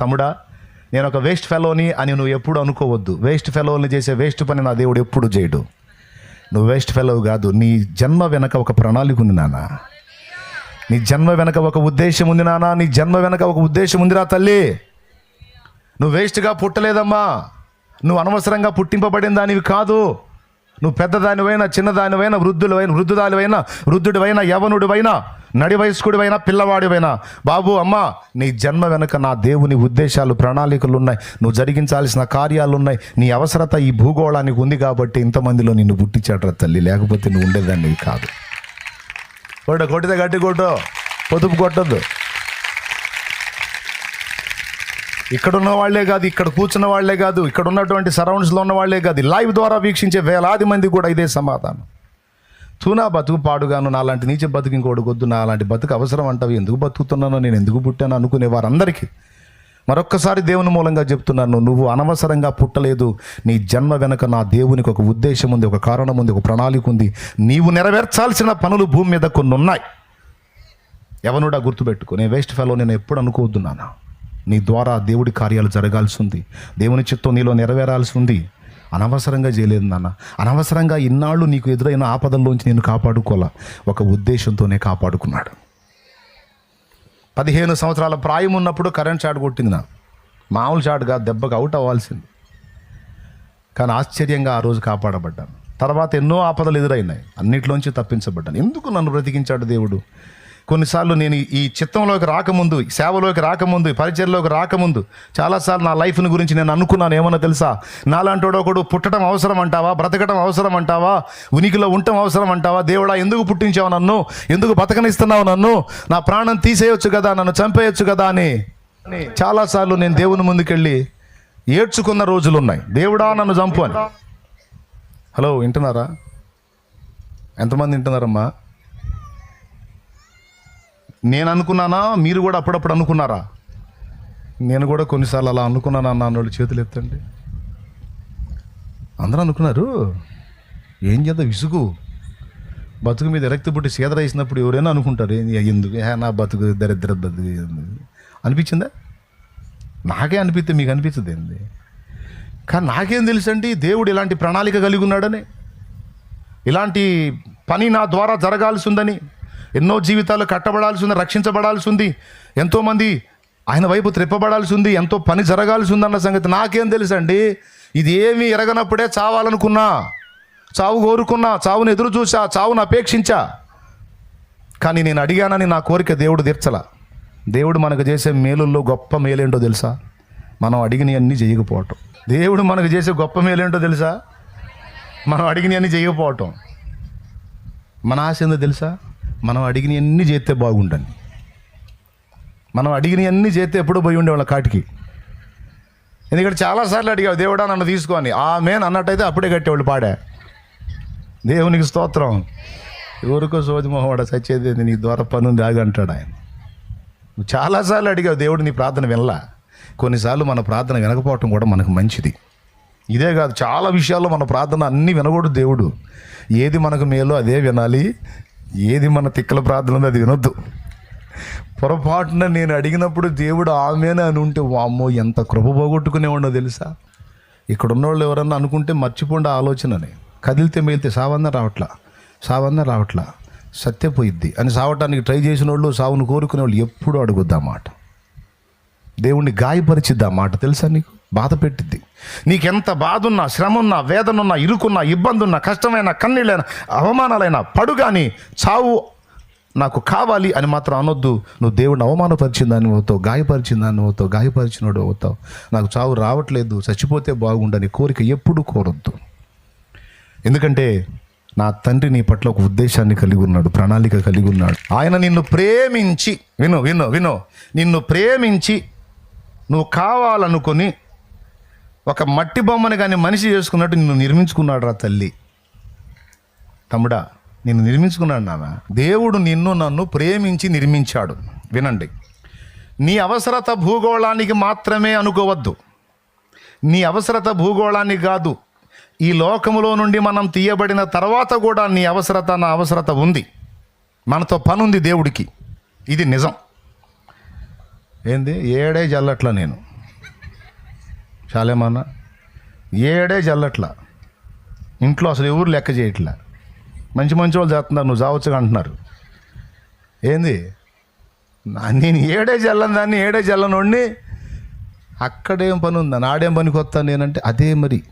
తమ్ముడా నేను ఒక వేస్ట్ ఫెలోని అని నువ్వు ఎప్పుడు అనుకోవద్దు. వేస్ట్ ఫెలోని చేసే వేస్ట్ పని నా దేవుడు ఎప్పుడు చేయడు. నువ్వు వేస్ట్ ఫెలో కాదు నీ జన్మ వెనక ఒక ప్రణాళిక ఉంది నాన్న. నీ జన్మ వెనక ఒక ఉద్దేశం ఉంది నాన్న నీ జన్మ వెనక ఒక ఉద్దేశం ఉందిరా తల్లి. నువ్వు వేస్ట్గా పుట్టలేదమ్మా. నువ్వు అనవసరంగా పుట్టింపబడిన దానివి కాదు. నువ్వు పెద్దదానివైనా చిన్నదానివైనా వృద్ధులవైన వృద్ధుదానివైనా వృద్ధుడివైనా యవనుడివైనా నడి వయస్కుడివైనా పిల్లవాడివైనా. బాబు అమ్మ నీ జన్మ వెనుక నా దేవుని ఉద్దేశాలు ప్రణాళికలు ఉన్నాయి నువ్వు జరిగించాల్సిన కార్యాలు ఉన్నాయి నీ అవసరత ఈ భూగోళానికి ఉంది కాబట్టి ఇంతమందిలో నిన్ను పుట్టించాడ్రా తల్లి. లేకపోతే నువ్వు ఉండేదాన్ని కాదు. కొట్ట కొట్టితే గట్టి కొట్టు. పొదుపు కొట్టద్దు. ఇక్కడ ఉన్న వాళ్ళే కాదు ఇక్కడ కూర్చున్న వాళ్ళే కాదు ఇక్కడ ఉన్నటువంటి సరౌండ్స్లో ఉన్న వాళ్ళే కాదు లైవ్ ద్వారా వీక్షించే వేలాది మంది కూడా ఇదే సమాధానం. తూనా బతుకు పాడుగాను నాలాంటి నీచ బతుకు ఇంకోటి వద్దు నాలాంటి బతుకు అవసరం అంటావు. ఎందుకు బతుకుతున్నానో నేను ఎందుకు పుట్టాను అనుకునే వారందరికీ మరొక్కసారి దేవుని మూలంగా చెప్తున్నాను నువ్వు అనవసరంగా పుట్టలేదు. నీ జన్మ వెనక నా దేవునికి ఒక ఉద్దేశం ఉంది ఒక కారణం ఉంది ఒక ప్రణాళిక ఉంది. నీవు నెరవేర్చాల్సిన పనులు భూమి మీద కొన్ని ఉన్నాయి ఎవనుడా గుర్తుపెట్టుకో నేను వేస్ట్ ఫెలో నేను ఎప్పుడు అనుకోవద్దు నానా నీ ద్వారా దేవుడి కార్యాలు జరగాల్సి ఉంది. దేవుని చిత్తం నీలో నెరవేరాల్సి ఉంది. అనవసరంగా చేయలేదు నాన్న. అనవసరంగా ఇన్నాళ్ళు నీకు ఎదురైన ఆపదల్లోంచి నేను కాపాడుకోలే ఒక ఉద్దేశంతోనే కాపాడుకున్నాడు. పదిహేను సంవత్సరాల ప్రాయం ఉన్నప్పుడు కరెంట్ షాట్ కొట్టింది నా మామూలు షాట్గా దెబ్బకు అవుట్ అవ్వాల్సింది. కానీ ఆశ్చర్యంగా ఆ రోజు కాపాడబడ్డాను. తర్వాత ఎన్నో ఆపదలు ఎదురైనాయి. అన్నిట్లోంచి తప్పించబడ్డాను. ఎందుకు నన్ను బ్రతికించాడు దేవుడు? కొన్నిసార్లు నేను ఈ- చిత్తంలోకి రాకముందు సేవలోకి రాకముందు పరిచయలోకి పరిచయంలోకి రాకముందు చాలాసార్లు నా లైఫ్ని గురించి నేను అనుకున్నాను. ఏమన్నా తెలుసా? నాలాంటోడు ఒకడు పుట్టడం అవసరం అంటావా? బ్రతకడం అవసరం అంటావా? ఉనికిలో ఉండటం అవసరం అంటావా? దేవుడా ఎందుకు పుట్టించావు నన్ను? ఎందుకు బతకనిస్తున్నావు నన్ను? నా ప్రాణం తీసేయొచ్చు కదా? నన్ను చంపేయొచ్చు కదా అని. చాలాసార్లు నేను దేవుని ముందుకెళ్ళి ఏడ్చుకున్న రోజులు ఉన్నాయి దేవుడా నన్ను చంపు అని. హలో వింటున్నారా? ఎంతమంది వింటున్నారమ్మా? నేను అనుకున్నానా మీరు కూడా అప్పుడప్పుడు అనుకున్నారా? నేను కూడా కొన్నిసార్లు అలా అనుకున్నాను అన్న వాళ్ళు చేతులు ఎత్తండి. అందరూ అనుకున్నారు ఏం చేద్దాం? విసుగు. బతుకు మీద ఎరక్తి పుట్టి సీదర వేసినప్పుడు ఎవరైనా అనుకుంటారు ఎందుకు? నా బతుకు దరిద్ర బతుకు అనిపించిందా? నాకే అనిపిస్తే మీకు అనిపించదు ఏంది? కానీ నాకేం తెలుసండి దేవుడు ఇలాంటి ప్రణాళిక కలిగి ఉన్నాడని. ఇలాంటి పని నా ద్వారా జరగాల్సి ఉందని ఎన్నో జీవితాలు కట్టబడాల్సి ఉంది రక్షించబడాల్సి ఉంది. ఎంతోమంది ఆయన వైపు త్రిప్పబడాల్సి ఉంది ఎంతో పని జరగాల్సి ఉందన్న సంగతి నాకేం తెలుసండి? ఇది ఏమీ ఎరగనప్పుడే చావాలనుకున్నా చావు కోరుకున్నా చావును ఎదురు చూసా చావును అపేక్షించా. కానీ నేను అడిగానని నా కోరిక దేవుడు తీర్చల. దేవుడు మనకు చేసే మేలుల్లో గొప్ప మేలేంటో తెలుసా? మనం అడిగినవన్నీ చేయకపోవటం. దేవుడు మనకు చేసే గొప్ప మేలేంటో తెలుసా? మనం అడిగినవన్నీ చేయకపోవటం. మన ఆశ ఏందో తెలుసా? మనం అడిగినవన్నీ చేస్తే బాగుండండి. మనం అడిగినవన్నీ చేస్తే ఎప్పుడో పోయి ఉండేవాళ్ళ కాటికి. ఎందుకంటే చాలాసార్లు అడిగావు దేవుడా నన్ను తీసుకొని ఆ అన్నట్టయితే అప్పుడే కట్టేవాళ్ళు పాడా. దేవునికి స్తోత్రం. ఎవరికో సోది మొహవాడ సచ్చేది నీ ద్వారా పనుంది ఆగి ఆయన. నువ్వు చాలాసార్లు అడిగావు దేవుడు నీ ప్రార్థన వినలా? కొన్నిసార్లు మన ప్రార్థన వినకపోవటం కూడా మనకు మంచిది. ఇదే కాదు చాలా విషయాల్లో మన ప్రార్థన అన్నీ వినకూడదు దేవుడు. ఏది మనకు మేలో అదే వినాలి ఏది మన తిక్కల ప్రార్థన ఉందో అది వినొద్దు. పొరపాటున నేను అడిగినప్పుడు దేవుడు ఆమెనే అని ఉంటే వామ్మో ఎంత కృప పోగొట్టుకునేవాడో తెలుసా? ఇక్కడ ఉన్నవాళ్ళు ఎవరన్నా అనుకుంటే మర్చిపోండి ఆలోచనని. కదిలితే మేలితే సావన్న రావట్లా సావన్న రావట్లా. సత్యపోయిద్ది అని సావటానికి ట్రై చేసిన వాళ్ళు సావును కోరుకునే వాళ్ళు ఎప్పుడు అడుగుద్దామాట దేవుణ్ణి గాయపరిచిద్ది ఆ మాట తెలుసా నీకు? బాధ పెట్టిద్ది. నీకెంత బాధ ఉన్నా శ్రమ ఉన్నా వేదన ఉన్నా ఇరుకున్నా ఇబ్బంది ఉన్నా కష్టమైన కన్నీళ్ళైనా అవమానాలైనా పడు కానీ చావు నాకు కావాలి అని మాత్రం అనొద్దు. నువ్వు దేవుడిని అవమానపరిచిందని అవుతావు గాయపరిచిందని అవుతావు గాయపరిచినోడు అవుతావు. నాకు చావు రావట్లేదు చచ్చిపోతే బాగుండని కోరిక ఎప్పుడు కోరొద్దు. ఎందుకంటే నా తండ్రి నీ పట్ల ఒక ఉద్దేశాన్ని కలిగి ఉన్నాడు ప్రణాళిక కలిగి ఉన్నాడు. ఆయన నిన్ను ప్రేమించి విను విను విను. నిన్ను ప్రేమించి నువ్వు కావాలనుకొని ఒక మట్టి బొమ్మని కానీ మనిషి చేసుకున్నట్టు నిన్ను నిర్మించుకున్నాడు రా తల్లి. తమ్ముడా నిన్ను నిర్మించుకున్నాడు నాన్న. దేవుడు నిన్ను నన్ను ప్రేమించి నిర్మించాడు. వినండి. నీ అవసరత భూగోళానికి మాత్రమే అనుకోవద్దు. నీ అవసరత భూగోళానికి కాదు. ఈ లోకములో నుండి మనం తీయబడిన తర్వాత కూడా నీ అవసరత నా అవసరత ఉంది. మనతో పనుంది దేవుడికి. ఇది నిజం. ఏంది? ఏడే జల్లట్ల నేను. చాలేమన్నా ఏడే జల్లట్లా. ఇంట్లో అసలు ఎవరు లెక్క చేయట్లా. మంచి మంచి వాళ్ళు చేస్తున్నారు నువ్వు చావచ్చుగా అంటున్నారు. ఏంది? నేను ఏడే జల్లని దాన్ని ఏడే జల్లనోడిని అక్కడేం పని ఉందా? నాడేం పనికి వస్తాను నేనంటే అదే మరి.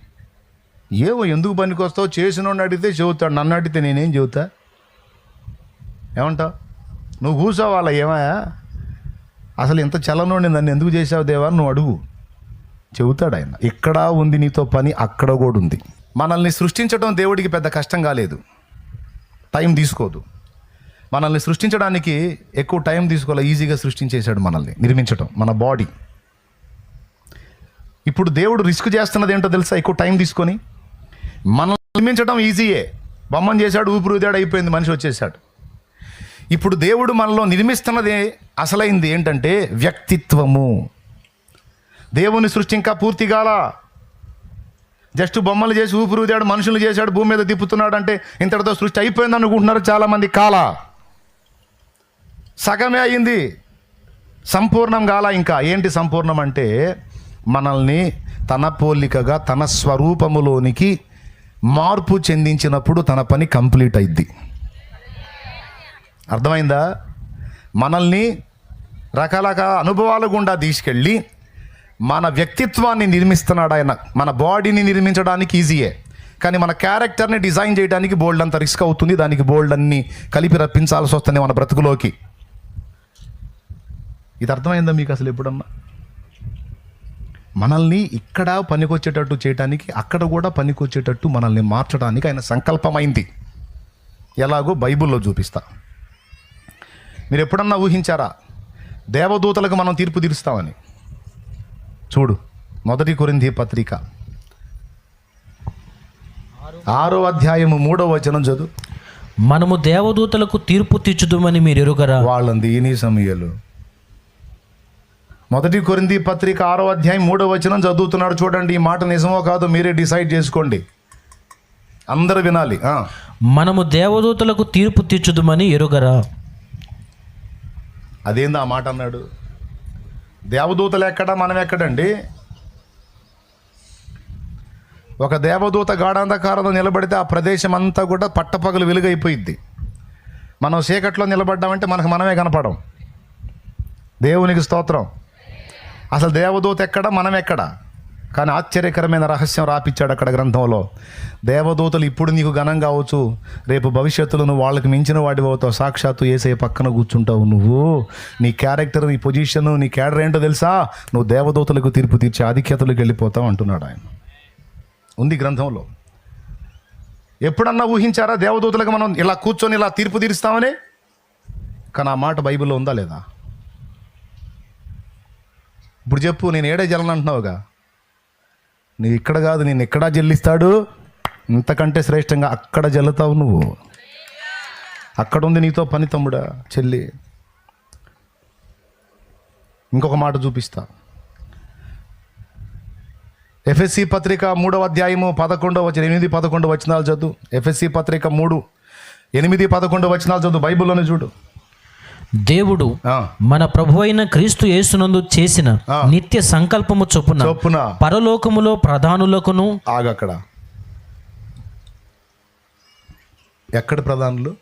ఏమో ఎందుకు పనికి వస్తావు? చేసినోడిని అడిగితే చెబుతాడు నన్ను అడిగితే నేనేం చెబుతా? ఏమంటావు? నువ్వు కూర్చోవాలా ఏమయ్యా? అసలు ఇంత చల్లనోడిని నన్ను ఎందుకు చేసావు దేవా? నువ్వు అడుగు. చెబుతాడు ఆయన. ఇక్కడ ఉంది నీతో పని అక్కడ కూడా ఉంది. మనల్ని సృష్టించడం దేవుడికి పెద్ద కష్టం కాలేదు. టైం తీసుకోదు. మనల్ని సృష్టించడానికి ఎక్కువ టైం తీసుకోవాలి? ఈజీగా సృష్టించేశాడు మనల్ని నిర్మించడం మన బాడీ. ఇప్పుడు దేవుడు రిస్క్ చేస్తున్నది ఏంటో తెలుసా? ఎక్కువ టైం తీసుకొని. మనల్ని నిర్మించడం ఈజీయే. బొమ్మను చేశాడు ఊపిరి అయిపోయింది మనిషి వచ్చేసాడు. ఇప్పుడు దేవుడు మనలో నిర్మిస్తున్నది అసలైంది ఏంటంటే వ్యక్తిత్వము. దేవుని సృష్టి ఇంకా పూర్తి కాల. జస్ట్ బొమ్మలు చేసి ఊపిరిదాడు మనుషులు చేశాడు భూమి మీద తిప్పుతున్నాడు అంటే ఇంతటితో సృష్టి అయిపోయింది అనుకుంటున్నారు చాలామంది కాల. సగమే అయింది. సంపూర్ణం కాల ఇంకా. ఏంటి సంపూర్ణం అంటే మనల్ని తన పోలికగా తన స్వరూపములోనికి మార్పు చెందించినప్పుడు తన పని కంప్లీట్ అయింది అర్థమైందా? మనల్ని రకరకాల అనుభవాల గుండా తీసుకెళ్ళి మన వ్యక్తిత్వాన్ని నిర్మిస్తున్నాడు ఆయన. మన బాడీని నిర్మించడానికి ఈజీయే. కానీ మన క్యారెక్టర్ని డిజైన్ చేయడానికి బోల్డ్ అంత రిస్క్ అవుతుంది. దానికి బోల్డ్ అన్ని కలిపి రప్పించాల్సి వస్తుంది మన బ్రతుకులోకి. ఇది అర్థమైందా మీకు అసలు ఎప్పుడన్నా? మనల్ని ఇక్కడ పనికొచ్చేటట్టు చేయడానికి అక్కడ కూడా పనికొచ్చేటట్టు మనల్ని మార్చడానికి ఆయన సంకల్పమైంది. ఎలాగో బైబిల్లో చూపిస్తా. మీరు ఎప్పుడన్నా ఊహించారా? దేవదూతలకు మనం తీర్పు తీరుస్తామని. చూడు మొదటి కొరింది పత్రిక. ఆరో అధ్యాయము మూడో వచనం చదువు. మనము దేవదూతలకు తీర్పు తీర్చుదుమని మీరు ఎరుగరా వాళ్ళంది ఈని సమయాలు. మొదటి కొరింది పత్రిక ఆరో అధ్యాయం మూడో వచనం చదువుతున్నాడు చూడండి ఈ మాట నిజమో కాదో మీరే డిసైడ్ చేసుకోండి. అందరూ వినాలి. మనము దేవదూతలకు తీర్పు తీర్చుదుమని ఎరుగరా? అదేంది ఆ మాట అన్నాడు? దేవదూతలు ఎక్కడ? మనం ఎక్కడండి? ఒక దేవదూత గాఢాంధకారంలో నిలబడితే ఆ ప్రదేశం అంతా కూడా పట్టపగలు వెలుగైపోయిద్ది. మనం చీకట్లో నిలబడ్డామంటే మనకు మనమే కనపడం. దేవునికి స్తోత్రం. అసలు దేవదూత ఎక్కడ? మనం ఎక్కడ? కానీ ఆశ్చర్యకరమైన రహస్యం రాపిచ్చాడు అక్కడ గ్రంథంలో. దేవదూతలు ఇప్పుడు నీకు ఘనం కావచ్చు రేపు భవిష్యత్తులో నువ్వు వాళ్ళకి మించిన వాడి అవుతావు. సాక్షాత్తు ఏసే పక్కన కూర్చుంటావు నువ్వు. నీ క్యారెక్టర్ నీ పొజిషన్ నీ క్యాడర్ ఏంటో తెలుసా? నువ్వు దేవదూతలకు తీర్పు తీర్చే ఆధిక్యతలకు వెళ్ళిపోతావు అంటున్నాడు ఆయన. ఉంది గ్రంథంలో. ఎప్పుడన్నా ఊహించారా దేవదూతలకు మనం ఇలా కూర్చొని ఇలా తీర్పు తీరుస్తామని? కానీ ఆ మాట బైబిల్లో ఉందా లేదా? ఇప్పుడు చెప్పు నేను ఏడే జలను అంటున్నావుగా నీ ఇక్కడ కాదు నేను ఎక్కడా జల్లిస్తాడు? ఇంతకంటే శ్రేష్టంగా అక్కడ జల్లుతావు నువ్వు. అక్కడ ఉంది నీతో పని తమ్ముడా చెల్లి. ఇంకొక మాట చూపిస్తా. ఎఫ్ఎస్సి పత్రిక మూడవ అధ్యాయము పదకొండవ వచ్చిన ఎనిమిది పదకొండు వచనాలు చదువు. ఎఫ్ఎస్సి పత్రిక మూడు ఎనిమిది పదకొండు వచనాలు చదువు బైబిల్లోనే చూడు. దేవుడు మన ప్రభు అయిన క్రీస్తు యేసునందు చేసిన. నిత్య సంకల్పము చొప్పున చొప్పున పరలోకములో ప్రధానులకును ఆగక్కడ ఎక్కడ ప్రధానులు?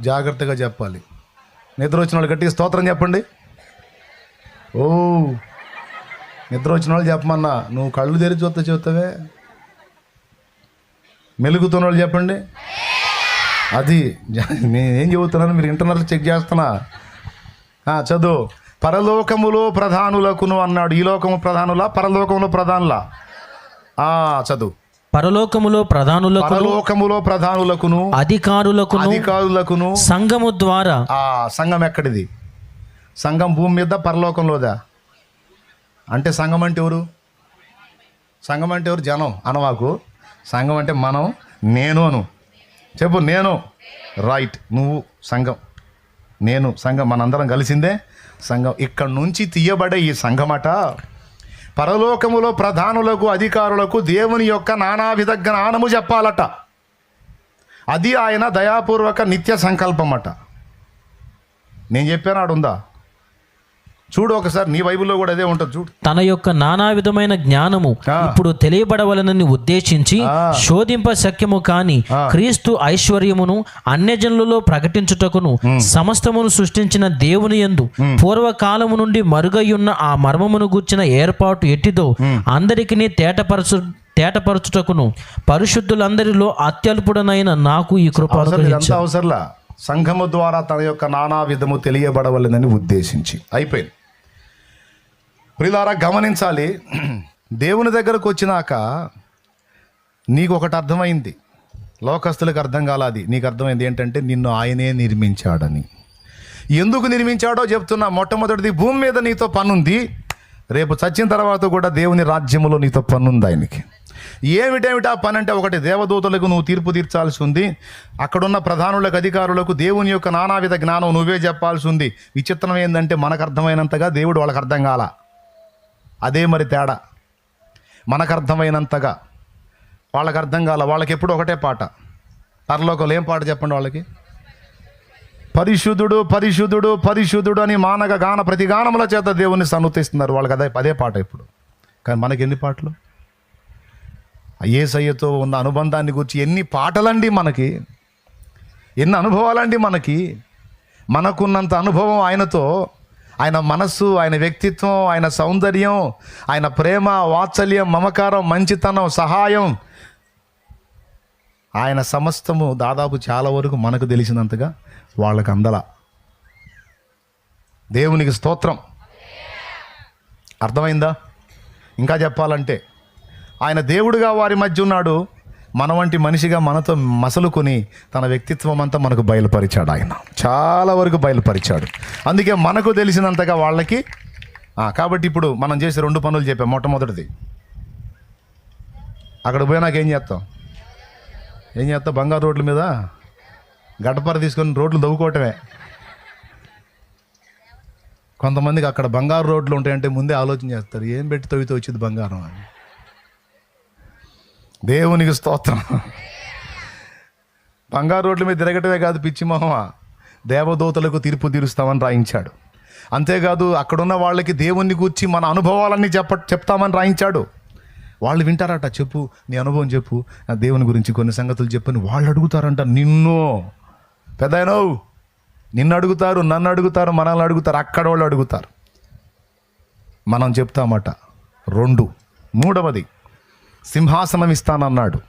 జాగ్రత్తగా చెప్పాలి. నిద్ర వచ్చిన వాళ్ళు గట్టిగా స్తోత్రం చెప్పండి. ఓ నిద్ర వచ్చిన వాళ్ళు చెప్పమన్నా నువ్వు కళ్ళు తెరిచి చూస్తే చెబుతావే మెలుగుతున్న వాళ్ళు చెప్పండి. అది. నేనేం చెబుతున్నాను? మీరు ఇంటర్నల్ చెక్ చేస్తున్నా. చదువు. పరలోకములో ప్రధానులకును అన్నాడు. ఈ లోకము ప్రధానులా? పరలోకములో ప్రధానులా? ఆ, చదువు. పరలోకములో ప్రధానులకు పరలోకములో ప్రధానులకును అధికారులకును అధికారులకును సంఘము ద్వారా. ఆ సంఘం ఎక్కడిది? సంఘం భూమి మీద పరలోకంలోదా? అంటే సంఘం అంటే ఎవరు? సంఘం అంటే ఎవరు? జనం అనవాకు సంఘం అంటే మనం నేను అను. చెప్పు నేను రైట్ నువ్వు సంఘం. నేను సంఘం మనందరం కలిసిందే సంఘం. ఇక్కడ నుంచి తీయబడే ఈ సంఘమట. పరలోకములో ప్రధానులకు అధికారులకు దేవుని యొక్క నానావిధ జ్ఞానము చెప్పాలట. అది ఆయన దయాపూర్వక నిత్య సంకల్పం అట నేను చెప్పాను ఆడుందా? చూడు ఒకసారి నీ బైబిల్లో కూడా అదే ఉంటుంది చూడు. తన యొక్క నానా విధమైన జ్ఞానము. ఇప్పుడు తెలియబడవలనని ఉద్దేశించి. శోధింప శక్యము కాని. క్రీస్తు ఐశ్వర్యమును అన్యజనులలో ప్రకటించుటకును సమస్తమును సృష్టించిన దేవుని యందు పూర్వకాలము నుండి మరుగయ్యున్న ఆ మర్మమును గూర్చిన ఏర్పాటు ఎట్టిదో అందరికిని తేటపరచు తేటపరచుటకును పరిశుద్ధులందరిలో అత్యల్పుడనైన నాకు ఈ కృప అవసరంలా? సంఘము ద్వారా తన యొక్క నానా విధము తెలియబడవలనని ఉద్దేశించి. అయిపోయింది. ప్రిలారా గమనించాలి. దేవుని దగ్గరకు వచ్చినాక నీకు ఒకటి అర్థమైంది. లోకస్తులకు అర్థం కాలాది. నీకు అర్థమైంది ఏంటంటే నిన్ను ఆయనే నిర్మించాడని. ఎందుకు నిర్మించాడో చెప్తున్నా. మొట్టమొదటిది భూమి మీద నీతో పనుంది. రేపు చచ్చిన తర్వాత కూడా దేవుని రాజ్యములో నీతో పనుంది ఆయనకి. ఏమిటేమిటి ఆ పని అంటే ఒకటి దేవదూతలకు నువ్వు తీర్పు తీర్చాల్సి ఉంది. అక్కడున్న ప్రధానులకు అధికారులకు దేవుని యొక్క నానావిధ జ్ఞానం నువ్వే చెప్పాల్సి ఉంది. విచిత్రం ఏంటంటే మనకు అర్థమైనంతగా దేవుడు వాళ్ళకి అర్థం కాల. అదే మరి తేడా. మనకు అర్థమైనంతగా వాళ్ళకి అర్థం కాల వాళ్ళకి ఎప్పుడు ఒకటే పాట. పరలోకంలో ఏం పాట చెప్పండి వాళ్ళకి? పరిశుద్ధుడు పరిశుద్ధుడు పరిశుద్ధుడు అని మానగ గాన ప్రతి గానముల చేత దేవుని సన్నుతిస్తున్నారు. వాళ్ళకి అదే అదే పాట ఇప్పుడు. కానీ మనకి ఎన్ని పాటలు ఏసయ్యతో ఉన్న అనుబంధాన్ని గురించి ఎన్ని పాటలండి మనకి? ఎన్ని అనుభవాలండి మనకి? మనకున్నంత అనుభవం ఆయనతో ఆయన మనస్సు ఆయన వ్యక్తిత్వం ఆయన సౌందర్యం ఆయన ప్రేమ వాత్సల్యం మమకారం మంచితనం సహాయం ఆయన సమస్తము దాదాపు చాలా వరకు మనకు తెలిసినంతగా వాళ్ళకు అందల. దేవునికి స్తోత్రం. అర్థమైందా? ఇంకా చెప్పాలంటే ఆయన దేవుడుగా వారి మధ్య ఉన్నాడు. మన వంటి మనిషిగా మనతో మసలుకొని తన వ్యక్తిత్వం అంతా మనకు బయలుపరిచాడు ఆయన. చాలా వరకు బయలుపరిచాడు. అందుకే మనకు తెలిసినంతగా వాళ్ళకి కాబట్టి ఇప్పుడు మనం చేసే రెండు పనులు చెప్పాం. మొట్టమొదటిది అక్కడ పోయినాక ఏం చేస్తాం ఏం చేస్తాం బంగారు రోడ్ల మీద గడ్డపర తీసుకొని రోడ్లు దవ్వుకోవటమే కొంతమందికి అక్కడ బంగారు రోడ్లు ఉంటాయంటే ముందే ఆలోచన చేస్తారు ఏం పెట్టి తవ్వితే వచ్చింది బంగారం అని. దేవునికి స్తోత్రం. బంగారు రోడ్ల మీద తిరగటమే కాదు పిచ్చి మొహమ. దేవదూతలకు తీర్పు తీరుస్తామని రాయించాడు. అంతేకాదు అక్కడున్న వాళ్ళకి దేవుణ్ణి గూర్చి మన అనుభవాలన్నీ చెప్ప చెప్తామని రాయించాడు. వాళ్ళు వింటారట చెప్పు నీ అనుభవం చెప్పు నా దేవుని గురించి కొన్ని సంగతులు చెప్పని వాళ్ళు అడుగుతారంట నిన్ను. పెద్దయినవు నిన్ను అడుగుతారు నన్ను అడుగుతారు మనల్ని అడుగుతారు అక్కడ వాళ్ళు అడుగుతారు. మనం చెప్తామట. రెండు. మూడవది సింహాసనం ఇస్తానన్నాడు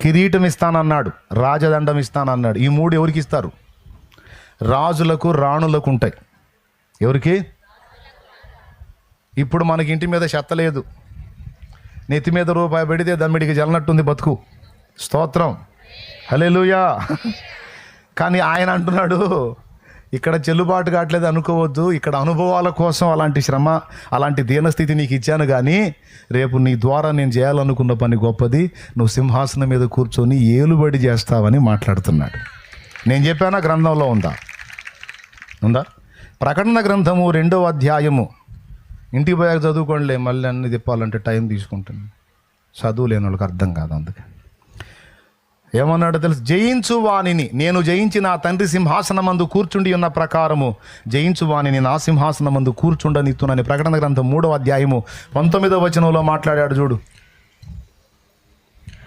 కిరీటం ఇస్తానన్నాడు రాజదండం ఇస్తానన్నాడు ఈ మూడు ఎవరికి ఇస్తారు రాజులకు రాణులకు ఉంటాయి ఎవరికి? ఇప్పుడు మనకి ఇంటి మీద చెత్త లేదు. నెత్తి మీద రూపాయి పెడితే దమ్మిడికి జల్లనట్టుంది బతుకు. స్తోత్రం. హలేలుయా కానీ ఆయన అంటున్నాడు ఇక్కడ చెల్లుబాటు కావట్లేదు అనుకోవద్దు. ఇక్కడ అనుభవాల కోసం అలాంటి శ్రమ అలాంటి దీనస్థితి నీకు ఇచ్చాను కానీ రేపు నీ ద్వారా నేను చేయాలనుకున్న పని గొప్పది. నువ్వు సింహాసనం మీద కూర్చొని ఏలుబడి చేస్తావని మాట్లాడుతున్నాడు. నేను చెప్పానా? గ్రంథంలో ఉందా? ఉందా? ప్రకటన గ్రంథము రెండవ అధ్యాయము. ఇంటికి పోయాక చదువుకోండిలే మళ్ళీ అన్ని తిప్పాలంటే టైం తీసుకుంటుంది. చదువు లేని వాళ్ళకి అర్థం కాదు అందుకని ఏమన్నాడో తెలుసు? జయించు వాణిని. నేను జయించి నా తండ్రి సింహాసనమందు కూర్చుండి ఉన్న ప్రకారము జయించు వాణిని నా సింహాసనమందు కూర్చుండనిత్తునని ప్రకటన గ్రంథం మూడవ అధ్యాయము పంతొమ్మిదవ వచనంలో మాట్లాడాడు చూడు.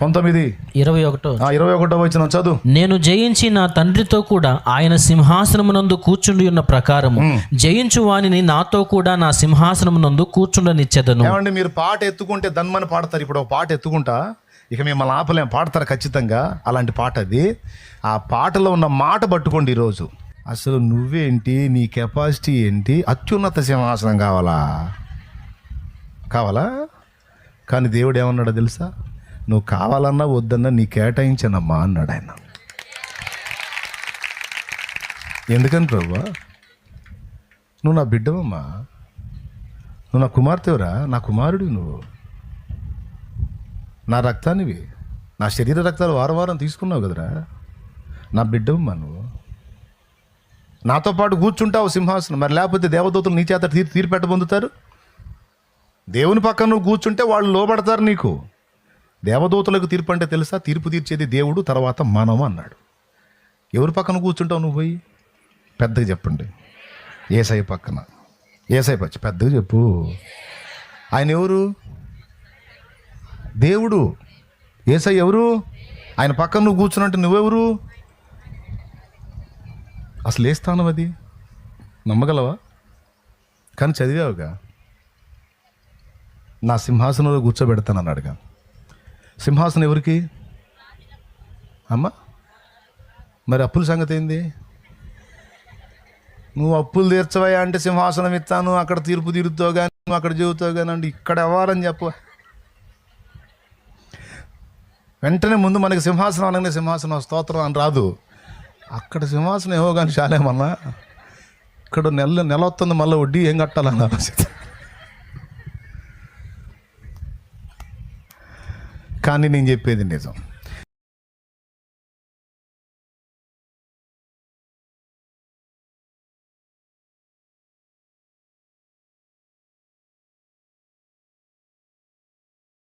పంతొమ్మిది? ఇరవై ఒకటో ఇరవై ఒకటో వచనం చదువు. నేను జయించి నా తండ్రితో కూడా ఆయన సింహాసనమునందు కూర్చుండి ఉన్న ప్రకారము జయించు వానిని నాతో కూడా నా సింహాసనమునందు కూర్చుండనిచ్చెదను. ఏమండి మీరు పాట ఎత్తుకుంటే దన్మని పాడతారు. ఇప్పుడు ఒక పాట ఎత్తుకుంటా? ఇక మిమ్మల్ని ఆపలేం పాడతారు ఖచ్చితంగా. అలాంటి పాట అది. ఆ పాటలో ఉన్న మాట పట్టుకోండి ఈరోజు. అసలు నువ్వేంటి? నీ కెపాసిటీ ఏంటి? అత్యున్నత సింహాసనం కావాలా? కావాలా? కానీ దేవుడు ఏమన్నాడో తెలుసా? నువ్వు కావాలన్నా వద్దన్నా నీ కేటాయించనమ్మా అన్నాడు ఆయన. ఎందుకని ప్రభు? నువ్వు నా బిడ్డవమ్మా. నువ్వు నా కుమార్తెవరా? నా కుమారుడు నువ్వు. నా రక్తానివి నా శరీర రక్తాలు వారం వారం తీసుకున్నావు కదరా. నా బిడ్డవమ్మా నువ్వు. నాతో పాటు కూర్చుంటావు సింహాసనం. మరి లేకపోతే దేవదూతలు నీ చేత తీర్పెట్ట పొందుతారు దేవుని పక్కన నువ్వు కూర్చుంటే వాళ్ళు లోబడతారు నీకు. దేవదూతలకు తీర్పు అంటే తెలుసా? తీర్పు తీర్చేది దేవుడు తర్వాత మనం అన్నాడు. ఎవరి పక్కన కూర్చుంటావు నువ్వు పోయి? పెద్దగా చెప్పండి. ఏసై పక్కన. ఏసై పచ్చి పెద్దగా చెప్పు. ఆయన ఎవరు? దేవుడు. ఏసై ఎవరు? ఆయన పక్కన నువ్వు కూర్చున్నట్టు నువ్వెవరు? అసలు ఏ స్థానం అది? నమ్మగలవా? కానీ చదివావుగా. నా సింహాసనంలో కూర్చోబెడతాను అన్నాడుగా సింహాసనం ఎవరికి? అమ్మ? మరి అప్పుల సంగతి ఏంది? నువ్వు అప్పులు తీర్చవయ్యా అంటే సింహాసనం ఇస్తాను అక్కడ తీర్పు తీరుతావు కానీ నువ్వు అక్కడ చెబుతావు కానీ అంటే ఇక్కడ ఎవరని చెప్ప. వెంటనే ముందు మనకి సింహాసనం అనగానే సింహాసనం స్తోత్రం అని రాదు. అక్కడ సింహాసనం ఏమో కానీ చాలేమన్నా. ఇక్కడ నెల నెల వస్తుంది మళ్ళీ వడ్డీ ఏం కట్టాలన్న కానీ నేను చెప్పేది నిజం.